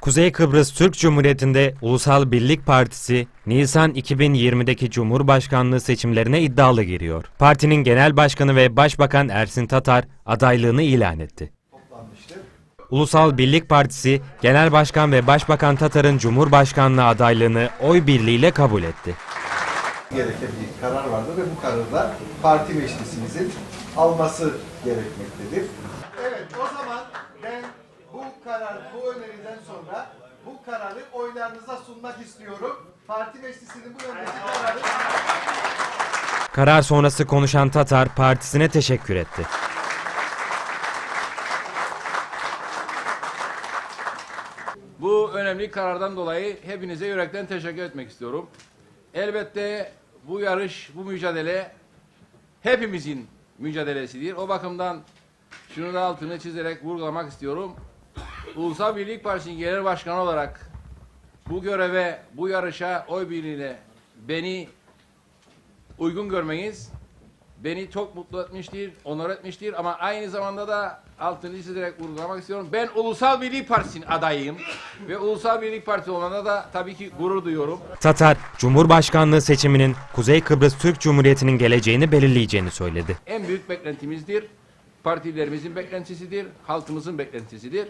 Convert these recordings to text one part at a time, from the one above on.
Kuzey Kıbrıs Türk Cumhuriyeti'nde Ulusal Birlik Partisi, Nisan 2020'deki Cumhurbaşkanlığı seçimlerine iddialı giriyor. Partinin Genel Başkanı ve Başbakan Ersin Tatar adaylığını ilan etti. Ulusal Birlik Partisi, Genel Başkan ve Başbakan Tatar'ın Cumhurbaşkanlığı adaylığını oy birliğiyle kabul etti. gereken bir karar vardır ve bu kararı da parti meclisimizin alması gerekmektedir. Evet o zaman ben bu karar, bu öneriden sonra bu kararı oylarınıza sunmak istiyorum. Parti meclisinin bu yöndeki kararı Karar sonrası konuşan Tatar partisine teşekkür etti. Bu önemli karardan dolayı hepinize yürekten teşekkür etmek istiyorum. Elbette bu yarış, bu mücadele hepimizin mücadelesidir. O bakımdan şunu da altını çizerek vurgulamak istiyorum. Ulusal Birlik Partisi'nin genel başkanı olarak bu göreve, bu yarışa oy birliğiyle beni uygun görmeniz beni çok mutlu etmiştir, onur etmiştir ama aynı zamanda da altını çizerek vurgulamak istiyorum. Ben Ulusal Birlik Partisi'nin adayıyım ve Ulusal Birlik Partisi olmana da tabii ki gurur duyuyorum. Tatar, Cumhurbaşkanlığı seçiminin Kuzey Kıbrıs Türk Cumhuriyeti'nin geleceğini belirleyeceğini söyledi. En büyük beklentimizdir. Partilerimizin beklentisidir, halkımızın beklentisidir.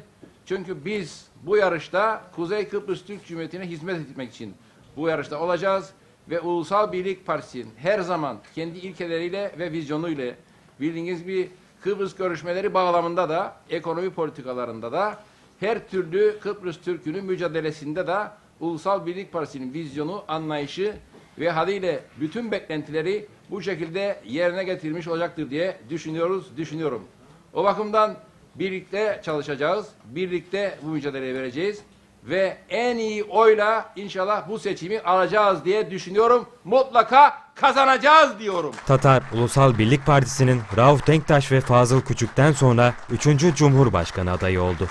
Çünkü biz bu yarışta Kuzey Kıbrıs Türk Cumhuriyeti'ne hizmet etmek için bu yarışta olacağız ve Ulusal Birlik Partisi'nin her zaman kendi ilkeleriyle ve vizyonuyla bildiğiniz gibi Kıbrıs görüşmeleri bağlamında da ekonomi politikalarında da her türlü Kıbrıs Türk'ünün mücadelesinde de Ulusal Birlik Partisi'nin vizyonu, anlayışı ve haliyle bütün beklentileri bu şekilde yerine getirilmiş olacaktır diye düşünüyoruz, düşünüyorum. O bakımdan birlikte çalışacağız, birlikte bu mücadeleyi vereceğiz ve en iyi oyla inşallah bu seçimi alacağız diye düşünüyorum. Mutlaka kazanacağız diyorum. Tatar, Ulusal Birlik Partisi'nin Rauf Denktaş ve Fazıl Küçük'ten sonra 3. Cumhurbaşkanı adayı oldu.